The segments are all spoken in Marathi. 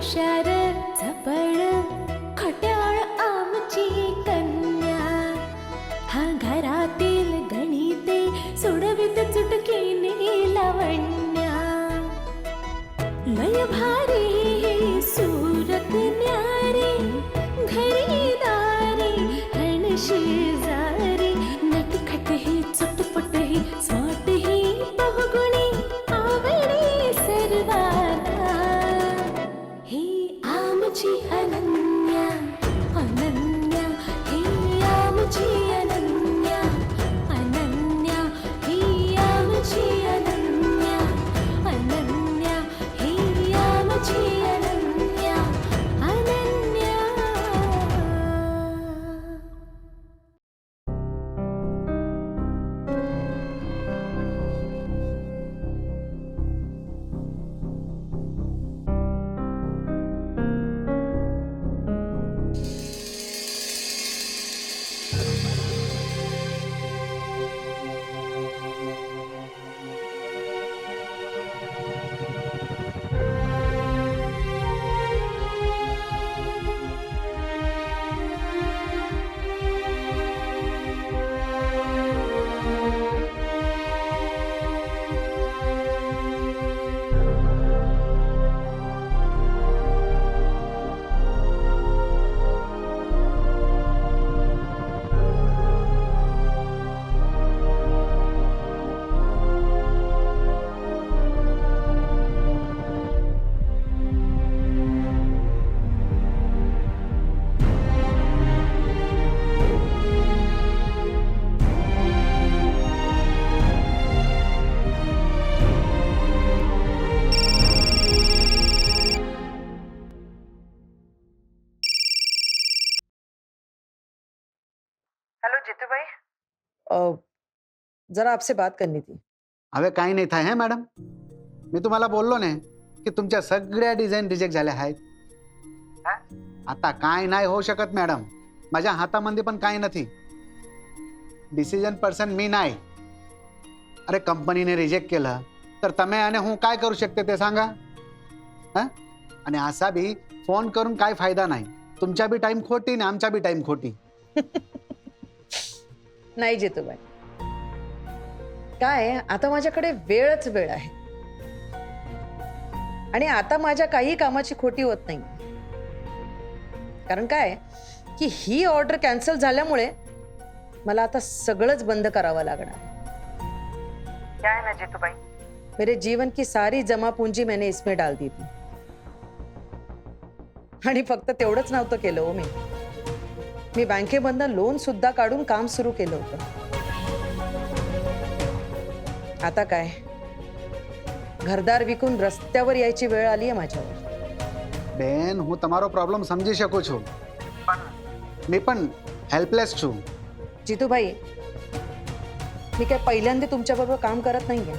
shadow. ज्योतिबाई अ, जरा आपसे बात करनी थी. हवे काही नाही थाय है मॅडम. मी तुम्हाला बोललो नाही की तुमच्या सगळ्या डिझाईन रिजेक्ट झाल्या आहेत. आता काय नाही होऊ शकत मॅडम. माझ्या हातामध्ये पण काही नाही डिसिजन पर्सन मी नाही. अरे कंपनीने रिजेक्ट केलं तर तमे आणि हूँ काय करू शकते ते सांगा? हा? आणि असा बी फोन करून काय फायदा नाही. तुमच्या बी टाईम खोटी आणि आमच्या बी टाईम खोटी. नाही जितूबाई काय आता माझ्याकडे वेळच वेळ आहे. आणि आता माझ्या काही कामाची खोटी होत नाही. कारण काय की ही ऑर्डर कॅन्सल झाल्यामुळे मला आता सगळंच बंद करावं लागणार. क्या ना मेरे जीवन की सारी जमा पूंजी मैंने इसमें डाल दी थी. आणि फक्त तेवढंच नव्हतं केलं हो मी. मी बँकेमधनं लोन सुद्धा काढून काम सुरू केलं होतं आता काय घरदार विकून रस्त्यावर यायची वेळ आली आहे माझ्यावर બેન હું તમારો પ્રોબ્લેમ સમજી શકું છું पण मी पण हेल्पलेस છું जितूबाई मी काय पहिल्यांदा तुमच्याबरोबर काम करत नाहीये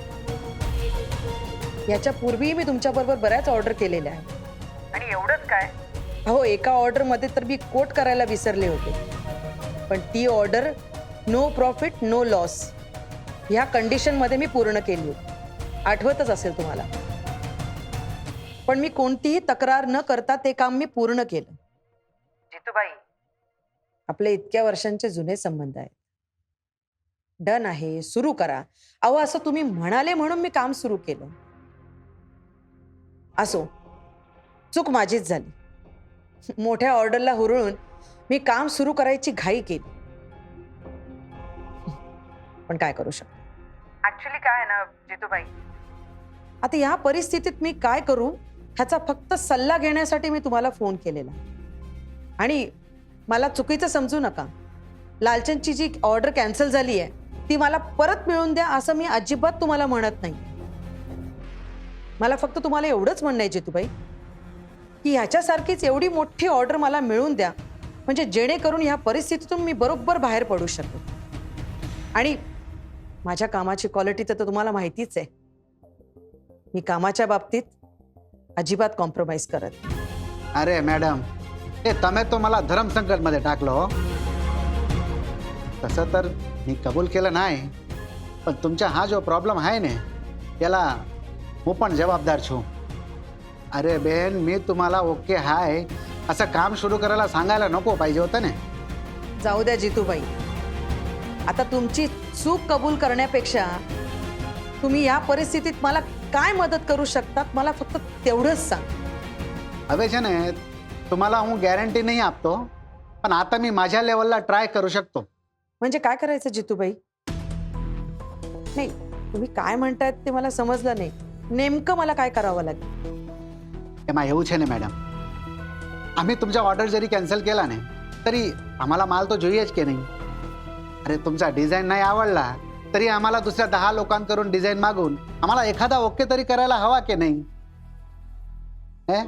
याच्या पूर्वीही मी तुमच्याबरोबर बऱ्याच ऑर्डर केलेल्या आहेत आणि एवढंच काय अहो एका ऑर्डरमध्ये तर मी कोट करायला विसरले होते. पण ती order no profit no loss ह्या कंडिशनमध्ये मी पूर्ण केली होती. आठवतच असेल तुम्हाला. पण मी कोणतीही तक्रार न करता ते काम मी पूर्ण केलं. जीतू भाई आपले इतक्या वर्षांचे जुने संबंध आहेत. डन आहे सुरू करा. अहो असं तुम्ही म्हणाले म्हणून मी काम सुरू केलं. असो चूक माझीच झाली. मोठ्या ऑर्डरला हुरळून मी काम सुरू करायची घाई केली. पण काय करू शकतो? ऍक्च्युली काय आहे ना जीतू भाई आता या परिस्थितीत मी काय करू? ह्याचा फक्त सल्ला घेण्यासाठी मी तुम्हाला फोन केलेला. आणि मला चुकीचं समजू नका. लालचंदची जी ऑर्डर कॅन्सल झाली आहे ती मला परत मिळवून द्या असं मी अजिबात तुम्हाला म्हणत नाही. मला फक्त तुम्हाला एवढंच म्हणणं आहे जितूबाई की ह्याच्यासारखीच एवढी मोठी ऑर्डर मला मिळवून द्या म्हणजे जेणेकरून ह्या परिस्थितीतून मी बरोबर बाहेर पडू शकतो आणि माझ्या कामाची क्वालिटी तर तुम्हाला माहितीच आहे मी कामाच्या बाबतीत अजिबात कॉम्प्रोमाइज करत नाही. अरे मॅडम हे તમે તો मला धर्मसंकटमध्ये टाकलं हो तसं तर मी कबूल केलं नाही पण तुमचा हा जो प्रॉब्लेम आहे ने याला હું પણ જવાબદાર છું अरे बेन मी तुम्हाला ओके हाय. असं काम सुरू करायला सांगायला नको पाहिजे होतं ना. जाऊ द्या जितूबाई. आता तुमची चूक कबूल करण्यापेक्षा तुम्ही या परिस्थितीत मला काय मदत करू शकतात मला फक्त तेवढंच सांग. अवेशन आहे तुम्हाला हू गॅरंटी नाही आपतो पण आता मी माझ्या लेवलला ट्राय करू शकतो. म्हणजे काय करायचं जितूबाई? नाही तुम्ही काय म्हणतायत ते मला समजलं नाही. नेमकं मला काय करावं लागेल? એમાં એવું છે ને મેડમ અમે तुमचा ऑर्डर जरी कॅन्सल केला नाही तरी आम्हाला माल तो જોઈએ જ કે નહીં. अरे तुमचा डिझाईन नाही आवडला तरी आम्हाला दुसऱ्या दहा लोकांकडून डिझाईन मागून आम्हाला एखादा ओके तरी करायला हवा की नाही हे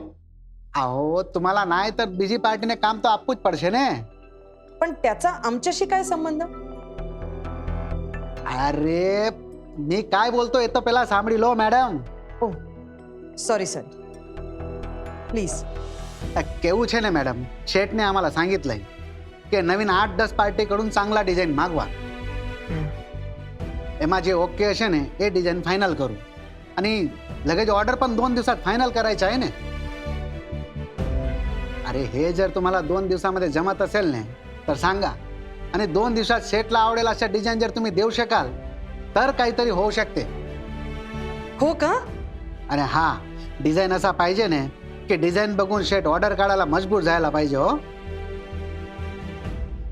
अहो तुम्हाला नाही तर बीजी पार्टीने काम तो आपपूच पडशे ने पण त्याचा आमच्याशी काय संबंध अरे मी काय बोलतो येतो पहिला सांभळी लो मॅडम सॉरी सॉरी પ્લીઝ केवू છે ना मॅडम शेटने आम्हाला सांगितलंय की नवीन आठ दस पार्टीकडून चांगला डिझाईन मागवा. एमा जे ओके असे ने हे डिझाईन फायनल करू. आणि लगेच ऑर्डर पण दोन दिवसात फायनल करायचं आहे ना. अरे हे जर तुम्हाला दोन दिवसामध्ये जमत असेल ना तर सांगा. आणि दोन दिवसात सेटला आवडेल अशा डिझाईन जर तुम्ही देऊ शकाल तर काहीतरी होऊ शकते. हो का? अरे हा डिझाईन असा पाहिजे ना की डिझाईन बघून शेट ऑर्डर काढायला मजबूर जायला पाहिजे हो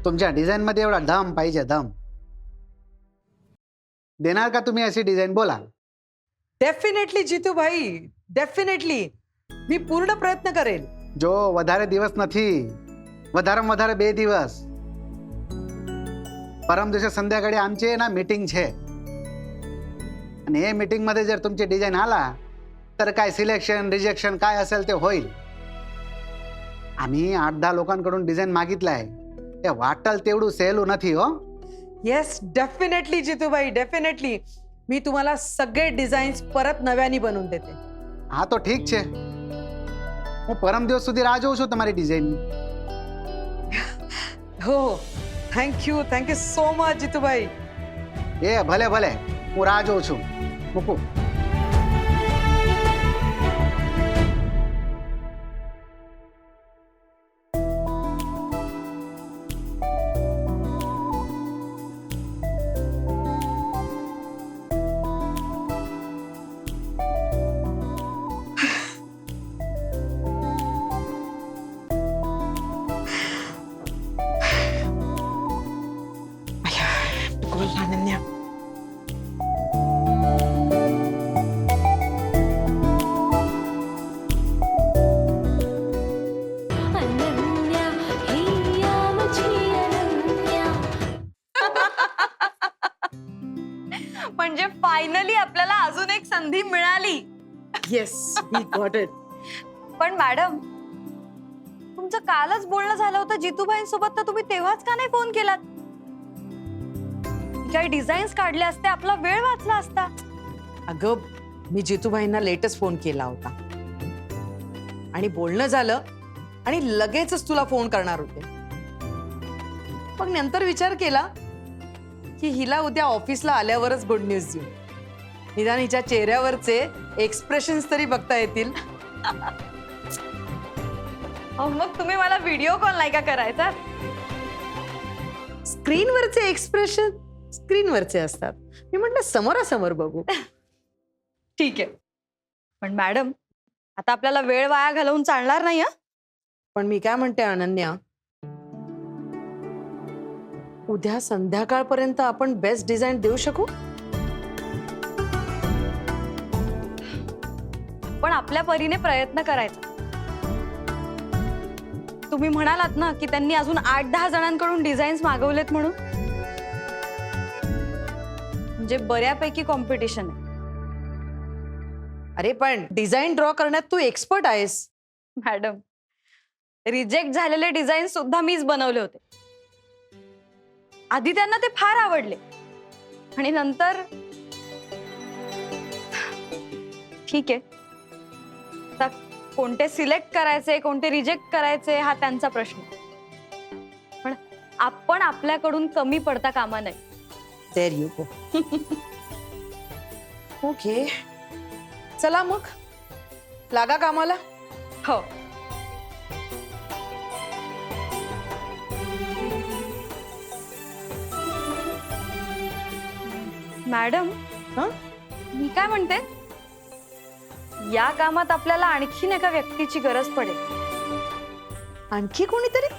तुमच्या डिझाईन मध्ये एवढा दम पाहिजे दम देणार का तुम्ही अशी डिझाईन बोला डेफिनेटली जितूभाई डेफिनेटली मी पूर्ण प्रयत्न करेल જો વધારે દિવસ નથી વધારેમાં વધારે બે દિવસ परम दिवशी संध्याकाळी आमची आहे ना मीटिंग छे आणि हे मीटिंग मध्ये जर तुमची डिझाईन आला तर काय सिलेक्शन रिजेक्शन काय असेल ते होईल आम्ही आठ दहा लोकांकडून डिझाईन मागितलाय ते वाटल तेवढं सेलू નથી हो येस डेफिनेटली जितूबाई डेफिनेटली मी तुम्हाला सगळे डिझाईन्स परत नव्याने बनवून देते હા તો ઠીક છે હું પરમ દિવસ સુધી રાહ જોઉં છું તમારી ડિઝાઇન हो हो thank you thank you so much Jitubhai એ ભલે ભલે હું રાહ જોઉં છું મૂકું अनन्या अनन्या हिया मुझी अनन्या म्हणजे फायनली आपल्याला अजून एक संधी मिळाली. येस वी गॉट इट पण मॅडम तुमचं कालच बोलणं झालं होतं जितूबाईंसोबत तर तुम्ही तेव्हाच का नाही फोन केलात? काही डिझाईन्स काढले असते आपला वेळ वाचला असता. अगं मी जितूबाईंना लेटच फोन केला होता. आणि बोलणं झालं आणि लगेचच तुला फोन करणार होते. मग नंतर विचार केला की हिला उद्या ऑफिसला आल्यावरच गुड न्यूज देऊ. निदान हिच्या चेहऱ्यावरचे एक्सप्रेशन्स तरी बघता येतील. अहो, मग तुम्ही मला व्हिडिओ कॉल नाही का करायचा? स्क्रीनवरचे एक्सप्रेशन स्क्रीनवरचे असतात. मी म्हटलं समोरासमोर बघू. ठीक आहे. पण मॅडम आता आपल्याला वेळ वाया घालवून चालणार नाही हं? पण मी काय म्हणते अनन्या? उद्या संध्याकाळपर्यंत आपण बेस्ट डिझाईन देऊ शकू? पण आपल्या परीने प्रयत्न करायचा. तुम्ही म्हणालात ना की त्यांनी अजून आठ दहा जणांकडून डिझाईन्स मागवलेत म्हणून? म्हणजे बऱ्यापैकी कॉम्पिटिशन आहे. अरे पण डिझाईन ड्रॉ करण्यात तू एक्सपर्ट आहेस. मॅडम रिजेक्ट झालेले डिझाईन सुद्धा मीच बनवले होते. आधी त्यांना ते फार आवडले. आणि नंतर ठीक आहे. आता कोणते सिलेक्ट करायचे कोणते रिजेक्ट करायचे हा त्यांचा प्रश्न. पण आपण आपल्याकडून कमी पडता कामा नये. देर यू ओके चला मग लागा कामाला हो मॅडम हं? मी काय म्हणते? या कामात आपल्याला आणखीन एका व्यक्तीची गरज पडेल. आणखी कोणीतरी?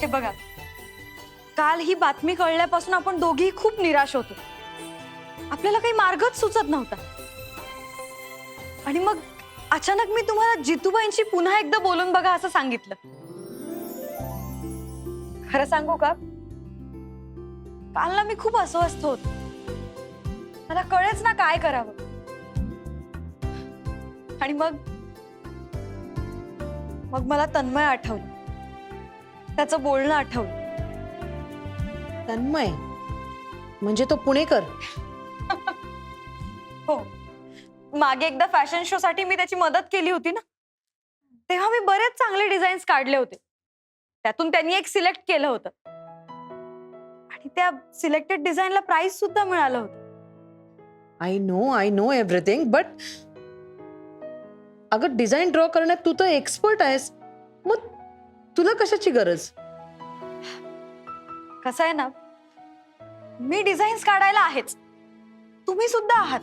हे बघा काल ही बातमी कळल्यापासून आपण दोघी खूप निराश होतो. आपल्याला काही मार्गच सुचत नव्हता. आणि मग अचानक मी तुम्हाला जितूबाईंशी पुन्हा एकदा बोलून बघा असं सांगितलं. खरं सांगू का? काल ना मी खूप अस्वस्थ होत. मला कळेच ना काय करावं. आणि मग? मग मला तन्मय आठवलं. त्याचं बोलणं आठवलं. तन्मय. म्हणजे तो पुणेकर. हो. मागे एकदा फॅशन शो साठी मी त्याची मदत केली होती ना? तेव्हा मी बरेच चांगले डिझाईन्स काढले होते. त्यातून त्यांनी एक सिलेक्ट केलं होतं. आणि त्या सिलेक्टेड डिझाईनला प्राइस सुद्धा मिळालं होतं. I know I know everything but अगं डिझाईन ड्रॉ करण्यात तू तर एक्सपर्ट आहेस. मग तुला कशाची गरज? कसं आहे ना? मी डिझाईन्स काढायला आहेच. तुम्ही सुद्धा आहात.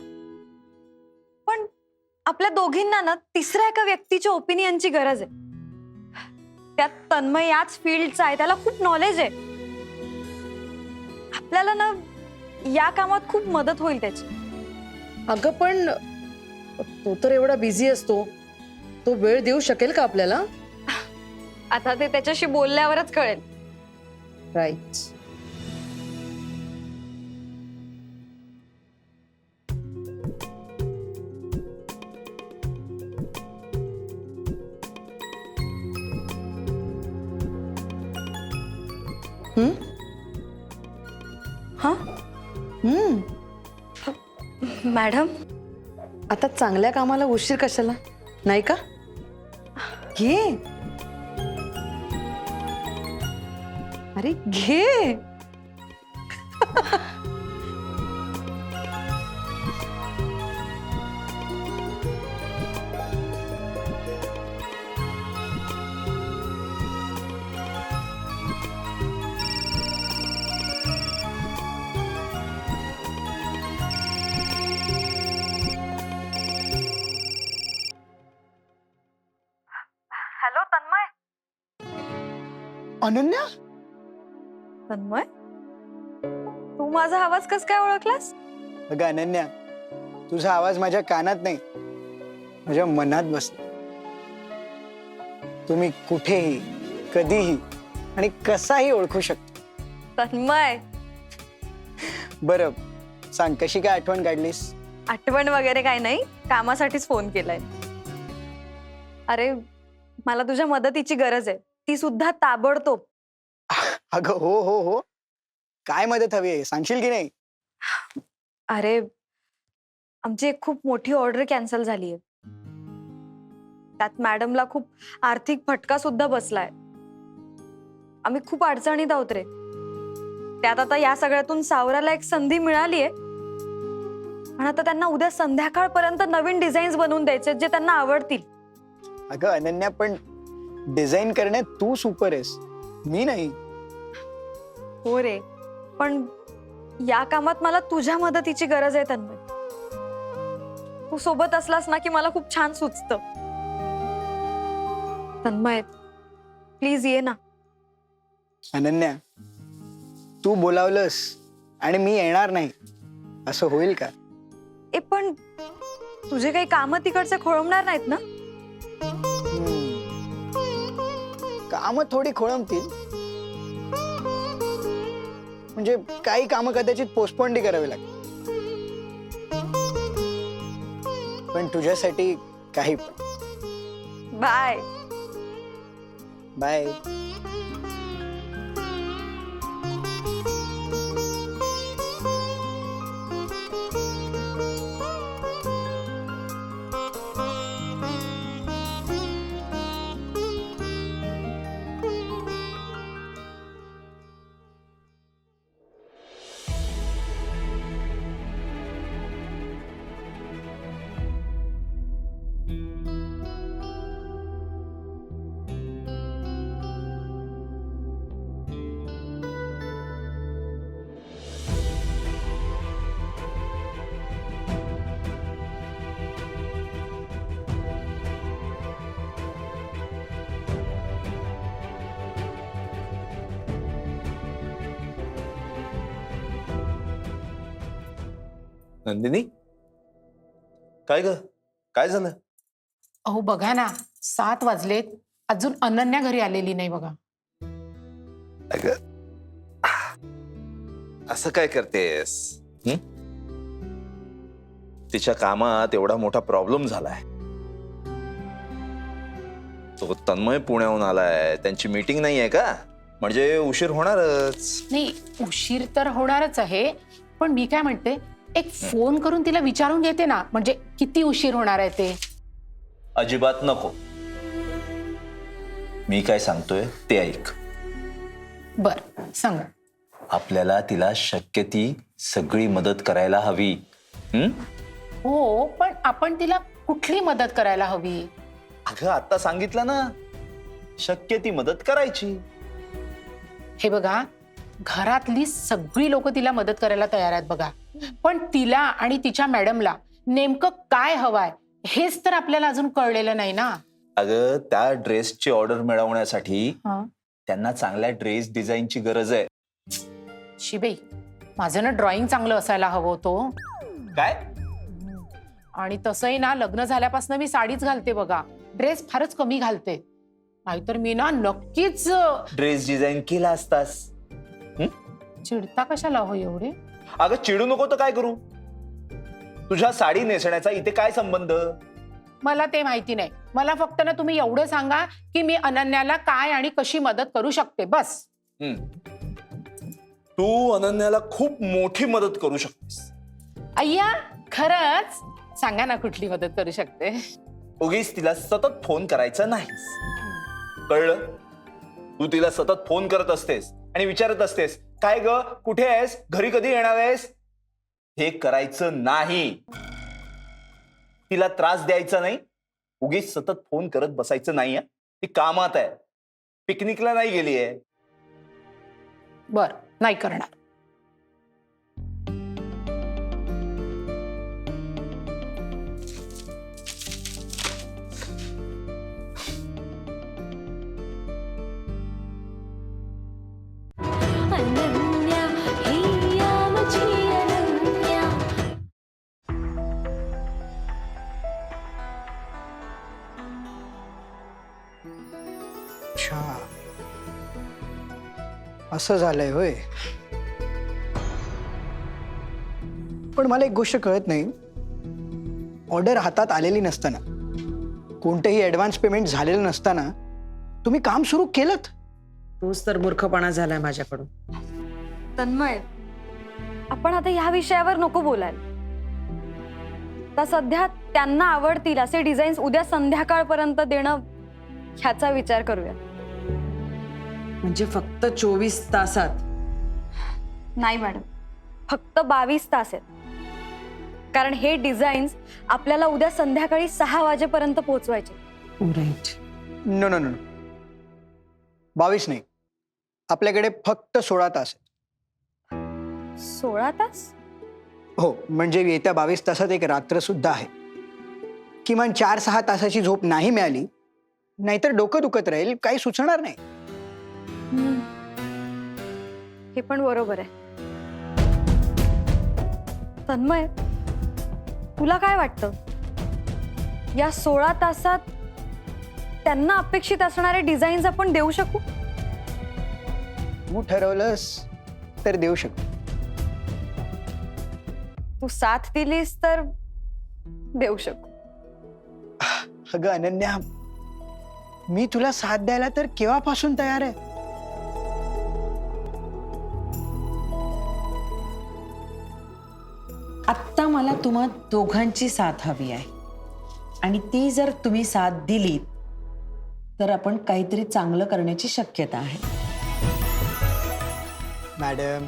पण आपल्या दोघींना ना तिसऱ्या एका व्यक्तीच्या ओपिनियनची गरज आहे. त्यात तन्मय याच फील्डचा आहे त्याला खूप नॉलेज आहे. आपल्याला ना या कामात खूप मदत होईल त्याची. अगं पण तो तर एवढा बिझी असतो. तो वेळ देऊ शकेल का आपल्याला? आता ते त्याच्याशी बोलल्यावरच कळेल. Right madam? आता चांगल्या कामाला उशीर कशाला? नाही का? घे. अरे घे. माझा आवाज कस काय ओळखलास? अगं अनन्या तुझा आवाज माझ्या कानात नाही माझ्या मनात बसला. तुम्ही कुठेही कधीही आणि कसाही ओळखू शकतो. तन्मय! बरं सांग कशी काय आठवण काढलीस? आठवण वगैरे काय नाही कामासाठीच फोन केलाय. अरे मला तुझ्या मदतीची गरज आहे. ती सुद्धा ताबडतोब. अगं हो हो हो. काय मदत हवी आहे? सांगशील की नाही? अरे आमची एक खूप मोठी ऑर्डर कॅन्सल झाली आहे. त्यात मॅडमला खूप आर्थिक फटका सुद्धा बसलाय. आम्ही खूप अडचणीत आहोत रे. त्यात आता या सगळ्यातून सावराला एक संधी मिळाली आहे. पण आता त्यांना उद्या संध्याकाळपर्यंत नवीन डिझाईन्स बनवून द्यायचे जे त्यांना आवडतील. अगं अनन्या पण डिझाईन करण्यात तू सुपर आहेस. मी नाही. हो रे. पण या कामात मला तुझ्या मदतीची गरज आहे तन्मय. तू सोबत असलास ना की मला खूप छान सुचत. तन्मय प्लीज ये ना. अनन्या तू बोलावलंस आणि मी येणार नाही. असं होईल का? ए पण तुझे काही काम तिकडचे खोळंबणार नाहीत ना? काम थोडी खोळंबतील. म्हणजे काही कामं कदाचित पोस्टपोंडी करावी लागतील. पण तुझ्यासाठी काही पण. बाय. बाय. नंदिनी? काय ग? काय झालं? अहो बघा ना सात वाजलेत. अजून अनन्या घरी आलेली नाही बघा. अगं, असं काय करतेस? हं? तिच्या कामात एवढा मोठा प्रॉब्लेम झालाय. तो तन्मय पुण्याहून आलाय. त्यांची मीटिंग नाही आहे का? म्हणजे उशीर होणारच. नाही उशीर तर होणारच आहे. पण मी काय म्हणते एक फोन करून तिला विचारून घेते ना म्हणजे किती उशीर होणार आहे ते? अजिबात नको. मी काय सांगतोय ते ऐक. बर सांगा. आपल्याला तिला शक्य ती सगळी मदत करायला हवी. हं? हो पण आपण तिला कुठली मदत करायला हवी? अगं आता सांगितलं ना. शक्य ती मदत करायची. हे बघा घरातली सगळी लोक तिला मदत करायला तयार आहेत बघा. पण तिला आणि तिच्या मॅडमला नेमकं काय हवंय हेच तर आपल्याला अजून कळलेलं नाही ना. अगं त्या ड्रेसची ऑर्डर मिळवण्यासाठी हा. त्यांना चांगल्या ड्रेस डिझाईनची गरज आहे. शिबाई माझं ना ड्रॉइंग चांगलं असायला हवं होतं काय? आणि तसंही ना लग्न झाल्यापासून मी साडीच घालते बघा. ड्रेस फारच कमी घालते. नाहीतर मी ना नक्कीच ड्रेस डिझाईन केला असतास. चिडता कशाला हो एवढे? अगं चिडू नको तर काय करू? तुझ्या साडी नेसण्याचा इथे काय संबंध? मला ते माहिती नाही. मला फक्त ना तुम्ही एवढं सांगा की मी अनन्याला काय आणि कशी मदत करू शकते. बस. हम्म. तू अनन्याला खूप मोठी मदत करू शकतेस. अय्या खरंच? सांगा ना कुठली मदत करू शकते. उगीच तिला सतत फोन करायचा नाहीस. कळलं? तू तिला सतत फोन करत असतेस आणि विचारत असतेस काय ग? कुठे आहेस? घरी कधी येणार आहेस? हे करायचं नाही. तिला त्रास द्यायचा नाही. उगीच सतत फोन करत बसायचं नाही ती कामात आहे. पिकनिकला नाही गेली आहे बर नाही करणार. असं झालंय होय. पण मला एक गोष्ट कळत नाही. ऑर्डर हातात आलेली नसताना कोणतंही ऍडव्हान्स पेमेंट झालेलं नसताना तुम्ही काम सुरू केलं तोच तर मूर्खपणा झालाय माझ्याकडून. तन्मय आपण आता ह्या विषयावर नको बोलायला. तर सध्या त्यांना आवडतील असे डिझाईन्स उद्या संध्याकाळपर्यंत देणं ह्याचा विचार करूया. म्हणजे फक्त चोवीस तासात? नाही मॅडम. फक्त बावीस तास आहेत. कारण हे डिझाईन्स आपल्याला उद्या संध्याकाळी सहा वाजेपर्यंत पोहोचवायचे. राईट नो नो नो बावीस नाही. आपल्याकडे फक्त सोळा तास आहेत. सोळा तास? हो म्हणजे येत्या बावीस तासात एक रात्र सुद्धा आहे. किमान चार सहा तासाची झोप नाही मिळाली नाहीतर डोकं दुखत राहील काही सुचणार नाही. हे पण बरोबर आहे. तन्मय तुला काय वाटतं? या सोळा तासात त्यांना अपेक्षित असणारे डिझाईन्स आपण देऊ शकू? तू ठरवलंस तर देऊ शकतो तू साथ दिलीस तर देऊ शकू. अगं अनन्या मी तुला साथ द्यायला तर केव्हापासून तयार आहे? तुम्हा दोघांची साथ हवी आहे. आणि ती जर तुम्ही साथ दिली तर आपण काहीतरी चांगलं करण्याची शक्यता आहे. मॅडम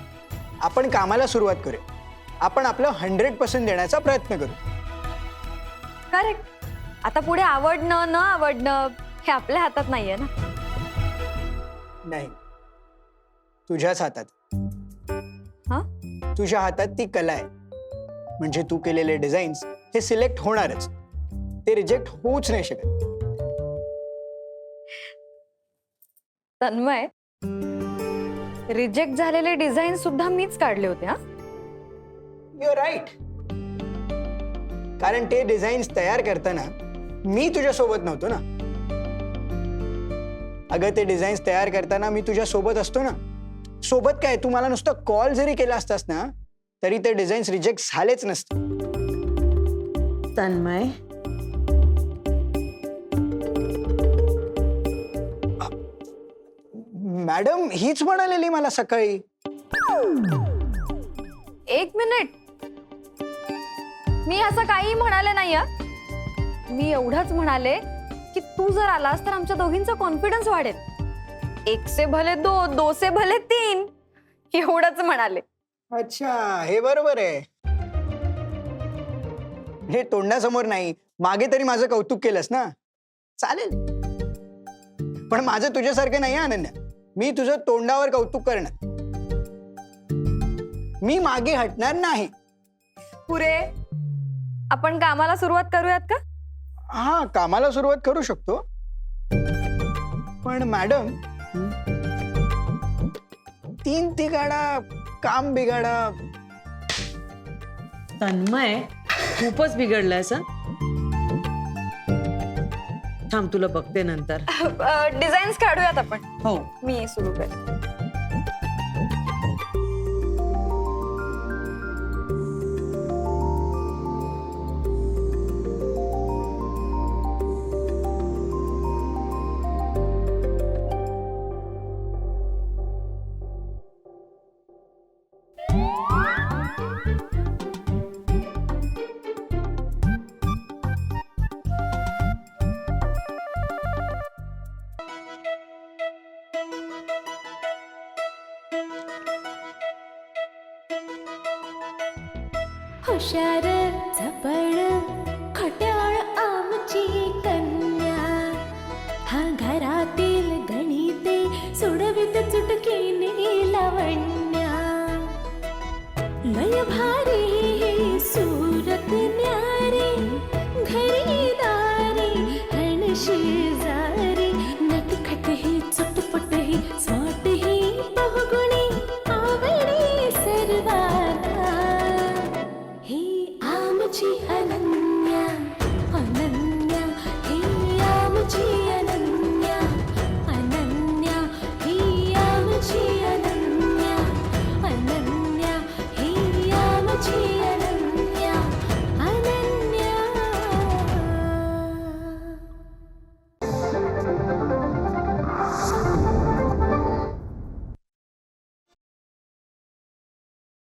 आपण कामाला सुरुवात करूया. आपण आपलं हंड्रेड पर्सेंट देण्याचा प्रयत्न करू. करेक्ट. आता पुढे आवडणं न आवडणं हे आपल्या हातात नाहीये ना? नाही. तुझ्याच हातात. हा? तुझ्या हातात ती कला आहे. म्हणजे तू केलेले डिझाईन्स हे सिलेक्ट होणारच. ते रिजेक्ट होऊच नाही शकत. तन्मय रिजेक्ट झालेले डिझाईन सुद्धा मीच काढले होते हा? युअर राईट कारण ते डिझाईन्स तयार करताना मी तुझ्या सोबत नव्हतो ना. अगं ते डिझाईन्स तयार करताना मी तुझ्या सोबत असतो ना. सोबत काय? तू मला नुसतं कॉल जरी केला असतास ना तरी ते डिझाईन्स रिजेक्ट झालेच नसते. तन्मय. मॅडम हीच म्हणालेली मला सकाळी. एक मिनिट. मी असं काही म्हणाले नाही हं. मी एवढंच म्हणाले की तू जर आलास तर आमच्या दोघींचा कॉन्फिडन्स वाढेल. एक से भले दो दो से भले तीन एवढंच म्हणाले. अच्छा हे बरोबर आहे. हे तोंडासमोर नाही मागे तरी माझं कौतुक केलंस ना? चालेल. पण माझं तुझ्यासारखं नाही आहे, अनन्या. मी तुझं तोंडावर कौतुक करणार. मी मागे हटणार नाही. पुरे आपण कामाला सुरुवात करूयात का? हा कामाला सुरुवात करू शकतो. पण मॅडम तीन तिगाडा काम बिगाडा तन्मय खूपच बिघडलायस हं? थांब तुला बघते नंतर. डिझाईन्स काढूयात आपण. हो. मी सुरू कर सूरत न्यारे घरीदारे हनशे